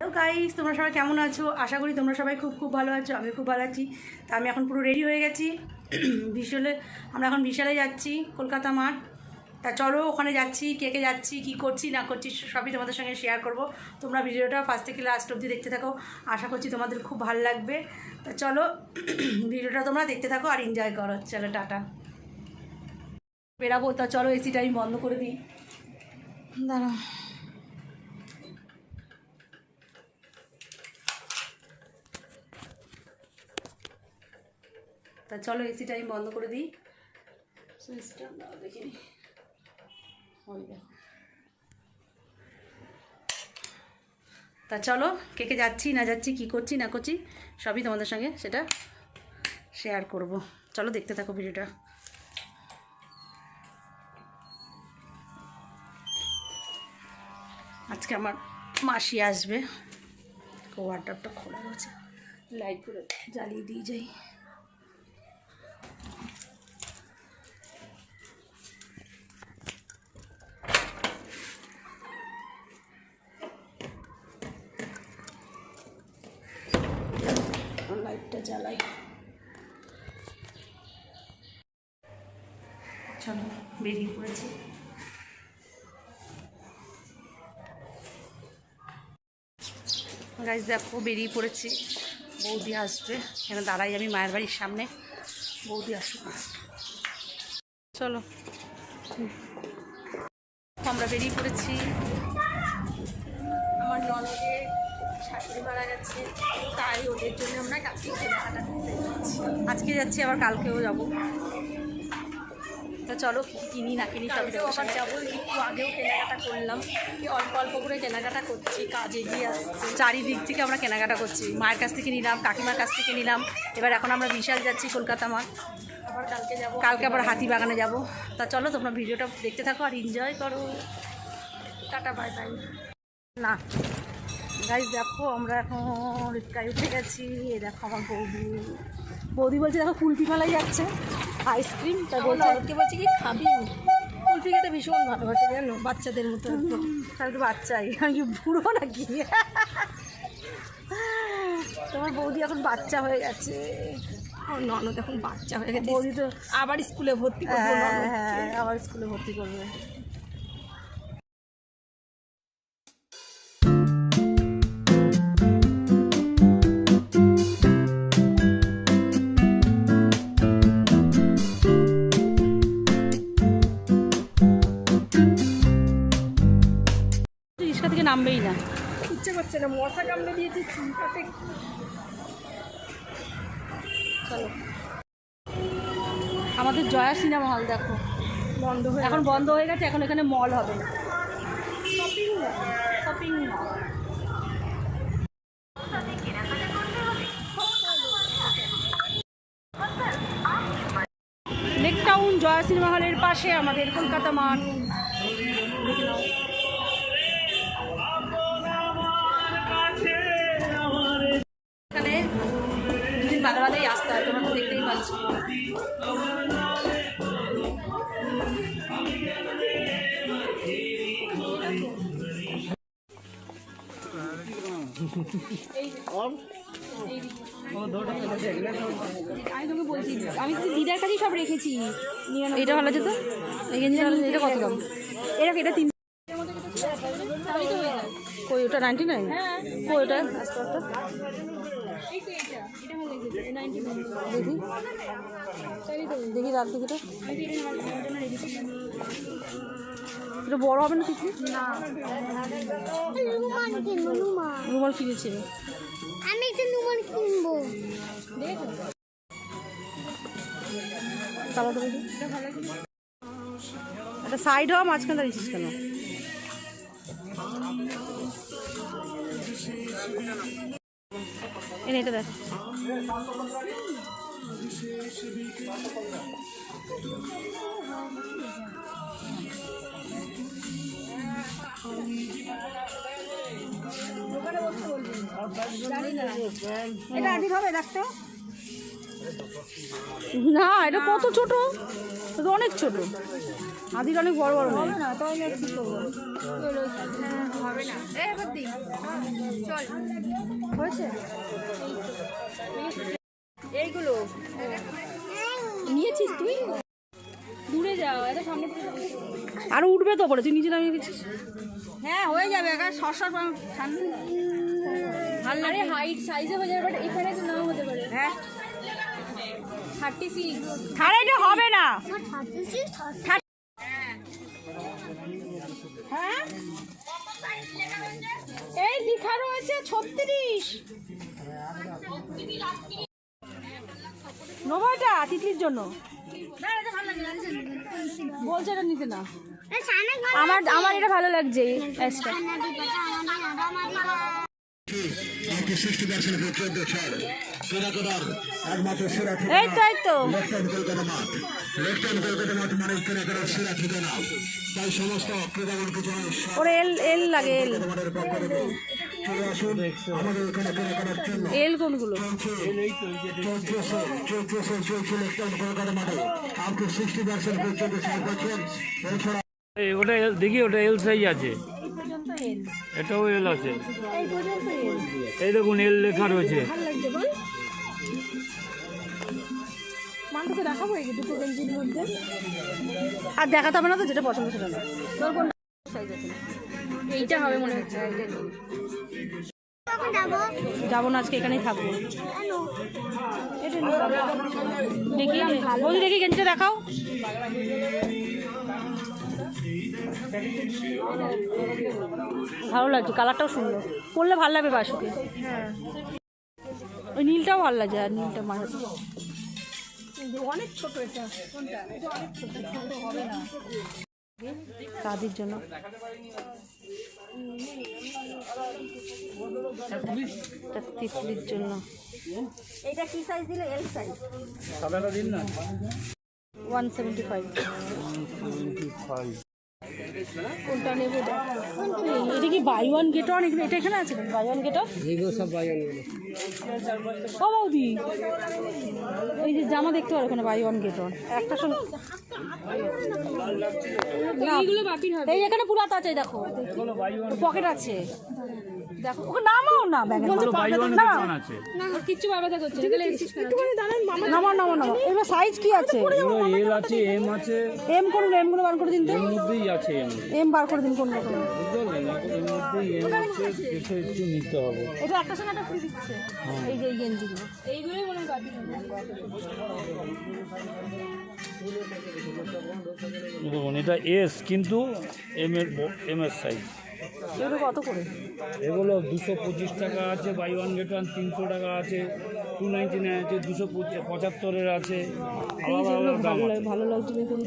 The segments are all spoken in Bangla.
হ্যালো গাইস তোমরা সবাই কেমন আছো? আশা করি তোমরা সবাই খুব খুব ভালো আছো আমি খুব ভালো আছি। তা আমি এখন পুরো রেডি হয়ে গেছি। বিশালে আমরা এখন বিশালে যাচ্ছি, কলকাতা মাঠ। তা চলো ওখানে যাচ্ছি, কে কে যাচ্ছি, কী করছি, না করছি, সবই তোমাদের সঙ্গে শেয়ার করব। তোমরা ভিডিওটা ফার্স্ট থেকে লাস্ট অবধি দেখতে থাকো। আশা করছি তোমাদের খুব ভালো লাগবে। তা চলো, ভিডিওটা তোমরা দেখতে থাকো আর এনজয় করো। চলো, টাটা। বেরাবো, তা চলো এসিটা আমি বন্ধ করে দিই। দাঁড়া তা চলো এসিটা আমি বন্ধ করে দিই। সুইচটা দাও ওই দেখো। তা চলো কে কে যাচ্ছি না যাচ্ছি কি করছি না করছি সবই তোমাদের সঙ্গে সেটা শেয়ার করব। চলো দেখতে থাকো ভিডিওটা। আজকে আমার মাসি আসবে। ওয়ার্ডারটা খোলা রয়েছে। লাইটগুলো জ্বালিয়ে দিয়ে যাই। জ্বালাই। চলো, বেরিয়ে পড়েছি। গাছ দেখো, বেরিয়ে পড়েছি। বৌদি আসবে। এখানে দাঁড়াই আমি মায়ের বাড়ির সামনে। বৌদি আসবে চলো। আমরা বেরিয়ে পড়েছি। আমার ননদের শাশুড়ি মারা গেছে তাই ওদের জন্য আমরা কালকে কেনাকাটা করতে যাচ্ছি। আজকে যাচ্ছি আবার কালকেও যাব। তো চলো কিনি না কিনি কালকেও আবার যাব একটু আগেও কেনাকাটা করলাম। অল্প অল্প করে কেনাকাটা করছি কাজ এগিয়ে আসছে। চারিদিক থেকে আমরা কেনাকাটা করছি। মায়ের কাছ থেকে নিলাম কাকিমার কাছ থেকে নিলাম। এবার এখন আমরা বিশাল যাচ্ছি কলকাতা মাঠ আবার কালকে যাব কালকে আবার হাতিবাগানে যাব। তা চলো তোমরা ভিডিওটা দেখতে থাকো আর এনজয় করো। টাটা বাই বাই না। গাইজ দেখো আমরা এখন রিক্সায় উঠে গেছি। এ দেখো আমার বৌদি। বৌদি বলছে দেখো কুলফি মেলায় যাচ্ছে। আইসক্রিম তা বলছে বলছে বলছি কি খাবি? কুলফি খেতে ভীষণ ভালোবাসে জানো? বাচ্চাদের মতো তাহলে তো বাচ্চাই। আমি কি বুড়ো নাকি? তোমার বৌদি এখন বাচ্চা হয়ে গেছে। আমার ননদ এখন বাচ্চা হয়ে গেছে। বৌদি তো আবার স্কুলে ভর্তি করবে হ্যাঁ হ্যাঁ আবার স্কুলে ভর্তি করবে। না মশা কামড়ে দিয়েছি চুলটাতে। চলো। আমাদের জয়া সিনেমা হল দেখো। বন্ধ হয়ে এখন বন্ধ হয়ে গেছে এখন এখানে মল হবে। Shopping shopping Lake Town Jaya cinema হলের পাশে আমাদের কলকাতা মাঠ আমি তোকে বলছি তো? দিদার কাছেই সব রেখেছি এটা ভালো যেত এটা কত দাম? এরকম এটা তিন কই, ওটা নাইনটি নাইন কই, ওটা? এটা এটা দেখি। দেখি রাখ, দেখি এটা বড় হবে না কিছু না। নুমান কিনবো নুমান। রুমাল কিনেছে। আমি একটা নুমান কিনবো। কালারটা দেখি একটা সাইড হওয়া মাঝখানে দাঁড়িয়েছিস কেন? এনে এটা দেখ। এটা আদির হবে দেখতো না এটা কত ছোট? এটা অনেক ছোট। আদির অনেক বড় বড় নেই। না তাহলে কি হবে না চল হয়েছে? এইগুলো। নিয়েছিস তুই? দূরে যাও এত সামনে আর উঠবে তো পরে তুই নিচে নামিয়ে দিচ্ছিস? হ্যাঁ হয়ে যাবে সরসর ঠান্ডা আরে হাইট সাইজে হয়ে যাবে বাট এখানে তো নাও হতে পারে। হ্যাঁ। থার্টি সিক্স আরে হবে না। হ্যাঁ? এই লেখা রয়েছে ছত্রিশ। নবয়টা তিতলির জন্য। বলছে এটা নিতে না। আমার আমার এটা ভালো লাগছে। এই তো এই তো। লেফটেন্ট কলকাতা মাঠ। লেফটেন্ট কলকাতা মাঠ মানে কেনা সেরা ঠিকানা। তাই সমস্ত ক্রীড়ামন্ত্রী জন্য ওর এল এল লাগে এল। এল কোনগুলো? ওটা দেখি ওটা এল সাইজ আছে। এটাও এল আছে। এই দেখুন এল লেখা রয়েছে। মানটাকে দেখাবো এই দুটো গেঞ্জির মধ্যে। আর দেখাতে হবে না তো যেটা পছন্দ সেটা না তোর কোনটা সাইজ আছে? এইটা হবে মনে হচ্ছে। যাব? যাব না আজকে এখানেই থাকব। দেখি দেখি গেঞ্জিটা দেখাও। ভালো লাগছে কালারটাও সুন্দর। পরলে ভালো লাগবে বাসুকে। ওই নীলটাও ভালো লাগছে আর নীলটা মাঝে। অনেক ছোট এটা কোনটা? এটা অনেক ছোট ছোট হবে না। কাদির জন্য। এটা তিতলির জন্য। এটা কি সাইজ দিলে? এল সাইজ সাদাটা দিন না। কোনটা নেব এটা কি বাই ওয়ান গেট ওয়ান এটা এখানে আছে? বাই ওয়ান গেট ওয়ান ও বৌদি এই যে জামা দেখতে পারো ওখানে বাই ওয়ান গেট ওয়ান একটা সঙ্গে এইগুলো বাপির হবে। এই এখানে পুরাত আছে দেখো। পকেট আছে। দেখো ওকে নামাও না ব্যাগে। না আছে কিচ্ছু বাবাদা করছে না একটুখানি দাঁড়ান মামা নামাও নামাও নামাও। এবার সাইজ কি আছে? এল আছে এম আছে। এম করুন এমগুলো বার করে দিন তো। এর মধ্যেই আছে এম এম বার করে দিন কোন রকম বুঝতে এর মধ্যেই এম আছে দেখে একটু নিতে হবে। এটা একটা সঙ্গে একটা ফ্রি দিচ্ছে। এই যে গেঞ্জিগুলো এইগুলোই মনে হয় এটা এস কিন্তু এম এর এম এর সাইজ এগুলো কত করে? এগুলো দুশো পঁচিশ টাকা আছে বাই ওয়ান গেট ওয়ান তিনশো টাকা আছে টু নাইনটি নাইন আছে দুশো পঁচাত্তরের আছে। আলাদা আলাদা দাম ভালো লাগে ভালো লাগছে দেখুন।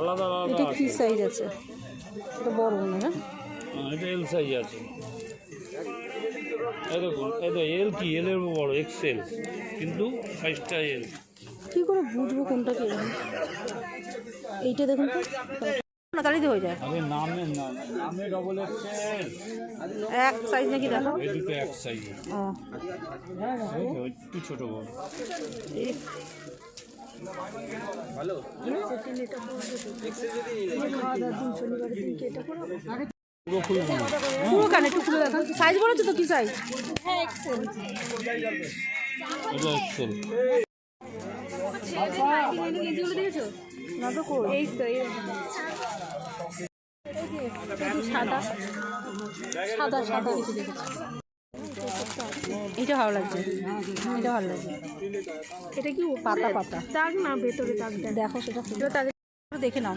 আলাদা আলাদা এটা কি সাইজ আছে? এটা বড় না? হ্যাঁ এটা এল সাইজ আছে। দেখুন এই এল কি? এল এর বড় এক্সেল কিন্তু সাইজটা এল কি করে বুঝব কোনটা কি? এইটা দেখুন তো। না তাড়িতে হয়ে যায়। আরে নামে না নামে ডবল এক্সেল এক সাইজ নাকি দেখো? এই দুটো এক সাইজ ও। একটু ছোট বড়। পুরো ফুল পুরো কানে একটু খুলে দেখান সাইজ বলেছ তো কি সাইজ এটা এক্সেল দেখেছ? না তো কই? এই তো এই সাদা? সাদা সাদা কিছু এটা ভালো লাগছে। এটা ভালো লাগছে। এটা কি পাতা পাতা। দাগ না ভেতরে দাগ দেখো। সেটা সুন্দর দেখে নাও।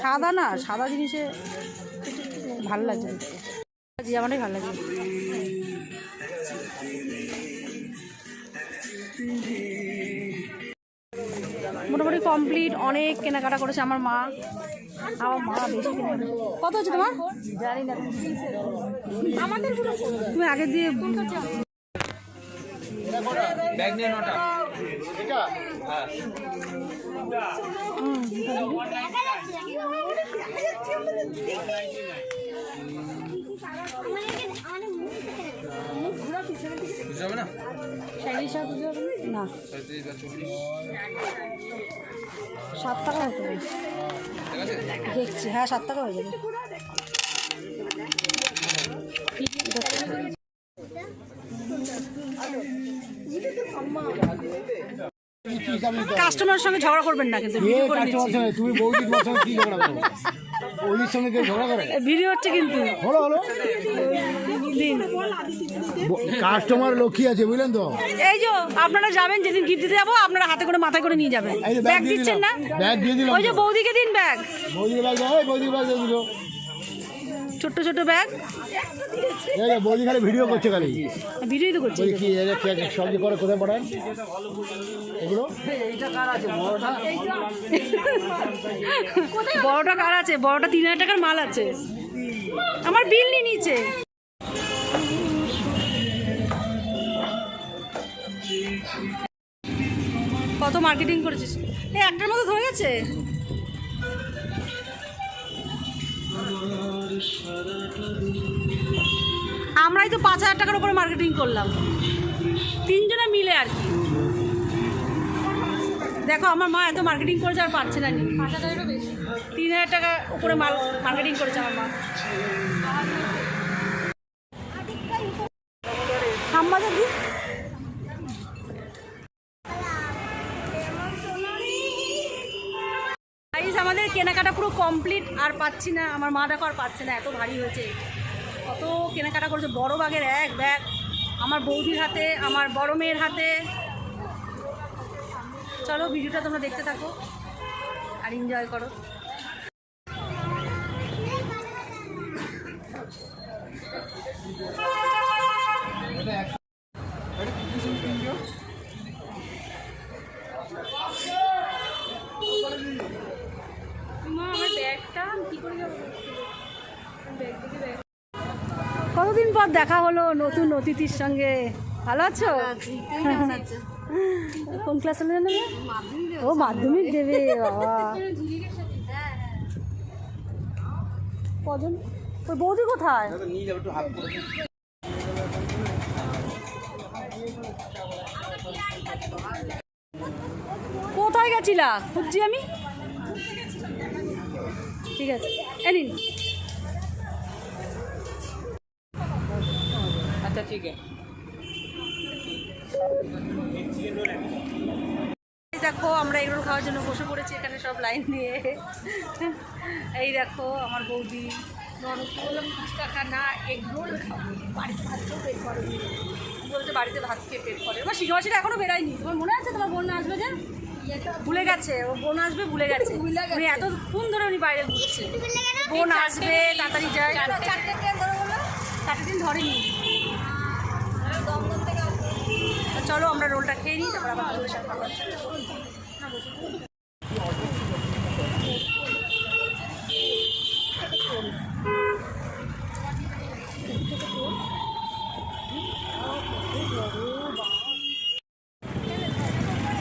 সাদা না সাদা জিনিসে ভালো লাগছে দেখতে। জি আমারই ভালো লাগে মোটামুটি কমপ্লিট অনেক কেনাকাটা করেছে আমার মা। আমার মা বেশি কেনাকাটা কত হচ্ছে তোমার? জানি না আমাদের তুমি আগে দিয়ে সাত না? সাত টাকা হতে পারে দেখছি হ্যাঁ সাত টাকা হয়ে যাবে। কাস্টমারের সঙ্গে ঝগড়া করবেন না কিন্তু ভিডিও করে তুমি বৌদি তোমার সঙ্গে কি ঝগড়া করো? বৌদির সঙ্গে ঝগড়া করে? ভিডিও হচ্ছে কিন্তু। হলো হলো। কাস্টমার লক্ষ্মী আছে বুঝলেন তো? এই যে আপনারা যাবেন যেদিন গিফট দিতে যাব আপনারা হাতে করে মাথায় করে নিয়ে যাবেন। ব্যাগ দিচ্ছেন না? ব্যাগ দিয়ে দিলাম ওই যে বৌদিকে দিন ব্যাগ বৌদিকে ব্যাগ দাও এই বৌদিকে ব্যাগ দিয়ে দিল। ছোট্ট ছোট ব্যাগ এই যে বৌদি খালি ভিডিও করছে খালি। ভিডিওই তো করছি। বৌদি কি এই যে কে- সবজি করে কোথায় পাঠান? এগুলো? বড়টা? কার আছে? বড়টা তিন হাজার টাকার মাল আছে। আমার বিল নিয়ে নিচে কত মার্কেটিং করেছিস? এই একটার মতো ধরে গেছে? আমরাই তো পাঁচ হাজার টাকার উপরে মার্কেটিং করলাম। তিনজনে মিলে আর কি। দেখো, আমার মা এত মার্কেটিং করেছে আর পারছে না নি তিন হাজার টাকা উপরে মার্কেটিং করেছে আমার মা। আমাদের কেনাকাটা পুরো কমপ্লিট আর পাচ্ছি না। আমার মা দেখো আর পাচ্ছে না, এত ভারী হয়েছে। কত কেনাকাটা করেছে, বড় বাগের এক ব্যাগ। আমার বৌদির হাতে, আমার বড় মেয়ের হাতে। চলো, ভিডিওটা তোমরা দেখতে থাকো, আর এনজয় করো। পর দেখা হলো নতুন অতিথির সঙ্গে। ভালো আছো? কোন ক্লাসে নেবে ও মাধ্যমিক দেবে। বাবা। কজন? ওই বৌদি কোথায়? নিয়ে যাব একটু হাত করে কোথায় গেছিলা? খুঁজছি আমি। ঠিক আছে। এনিন আচ্ছা দেখো আমরা এগরোল খাওয়ার জন্য বসে পড়েছি এখানে সব লাইন দিয়ে এই দেখো আমার বৌদি বললাম ফুচকা খা না এগরোল খাব বাড়িতে ভাত খেয়ে পেট করে বলছে বাড়িতে ভাত খেয়ে পেট করে এবার শিখাবাসীটা এখনও বেরায়নি তোমার মনে আছে তোমার বোন আসবে যে ভুলে গেছে ও বোন আসবে ভুলে গেছে উনি এতক্ষণ ধরে উনি বাইরে ঘুরছে বোন আসবে তাড়াতাড়ি যায় চারটে ট্রেন ধরে বলল চারটে দিন ধরেনি চলো আমরা রোলটা খেয়ে নিই তারপর আবার তোমাদের সাথে কথা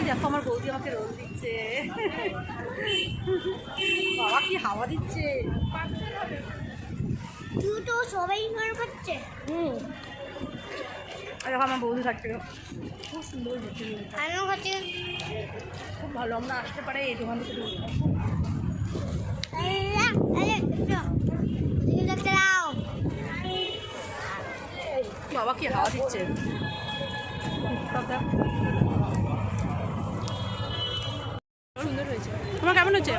দেখো আমার বৌদি আমাকে রোল দিচ্ছে। বাবা কি হাওয়া দিচ্ছে। তো সবাই করছে। হুম। আর আমার বৌদি খাচ্ছে খুব সুন্দর খুব ভালো আমরা আসতে পারে এই দোকান থেকে বাবা কি হাওয়া দিচ্ছে? সুন্দর হয়েছে। তোমার কেমন হচ্ছে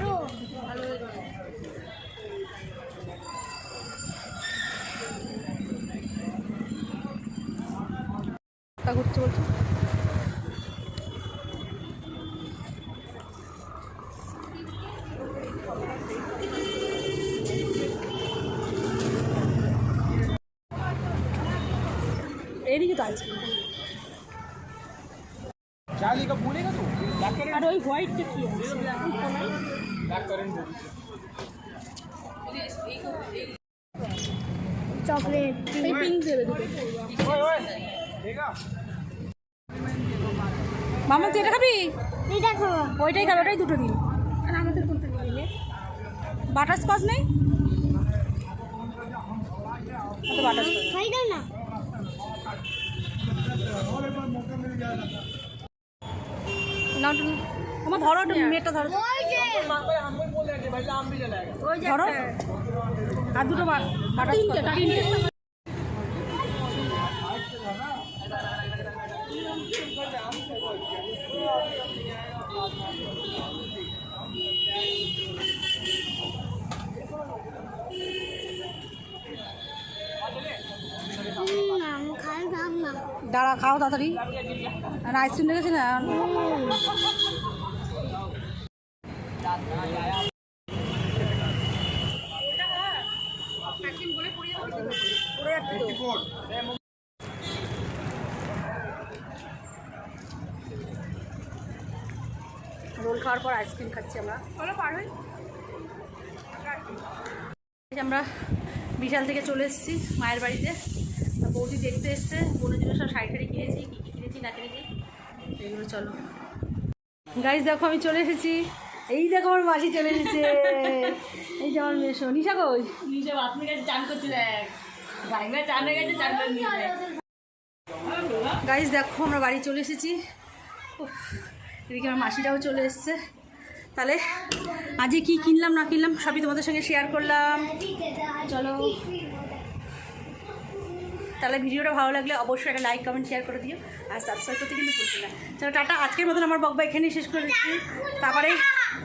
মাথা ঘুরছে বলছে। এদিকে তো আছে। ওই হোয়াইটটা কি চকলেট। পিঙ্ক দেবে দুটো। মামা তুই এটা খাবি? ওইটাই খাবে ওটাই দুটো দিন। আর আমাদের কোনটা দিলে বাটার স্কচ নেই? Butterscotch. খাই দাও না। না আমার ধরো মেয়েটা ধরো। ধরো। আর দুটো বা- বাটা তিনটে আম খাই দাম না দাঁড়া খাও তাড়াতাড়ি। আইসক্রিম লেগেছে না রোল খাওয়ার পর আইসক্রিম খাচ্ছি আমরা। আমরা বিশাল থেকে চলে এসেছি মায়ের বাড়িতে। বৌদি দেখতে এসছে বোনের জন্য সব শাড়ি টাড়ি কিনেছি কী কী কিনেছি না কিনেছি এগুলো চলো। গাইজ দেখো আমি চলে এসেছি। এই দেখো আমার মাসি চলে এসেছে। এই যে আমার মেশো। নিশা কই? নিজে বাথরুমে গেছে চান করতে দেখ। চান হয়ে গেছে চান গাইজ দেখো আমরা বাড়ি চলে এসেছি। উফ, এদিকে আমার মাসিরাও চলে এসছে। তাহলে আজকে কি কিনলাম না কিনলাম সবই তোমাদের সঙ্গে শেয়ার করলাম। চলো। তাহলে ভিডিওটা ভালো লাগলে অবশ্যই একটা লাইক কমেন্ট শেয়ার করে দিও। আর সাবস্ক্রাইব করতে কিন্তু ভুলবে না। চলো টাটা, আজকের মতন আমার বকবা এখানেই শেষ করে দিচ্ছি। তারপরে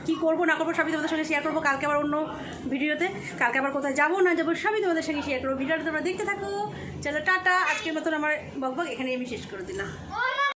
কি করব, না করব সবই তোমাদের সঙ্গে শেয়ার করব। কালকে আবার অন্য ভিডিওতে। কালকে আবার কোথায় যাব, না যাব সবই তোমাদের সঙ্গে শেয়ার করব। ভিডিওটা তোমরা দেখতে থাকো। চলো টাটা, আজকের মতন আমার বকবক এখানে আমি শেষ করে দিলাম।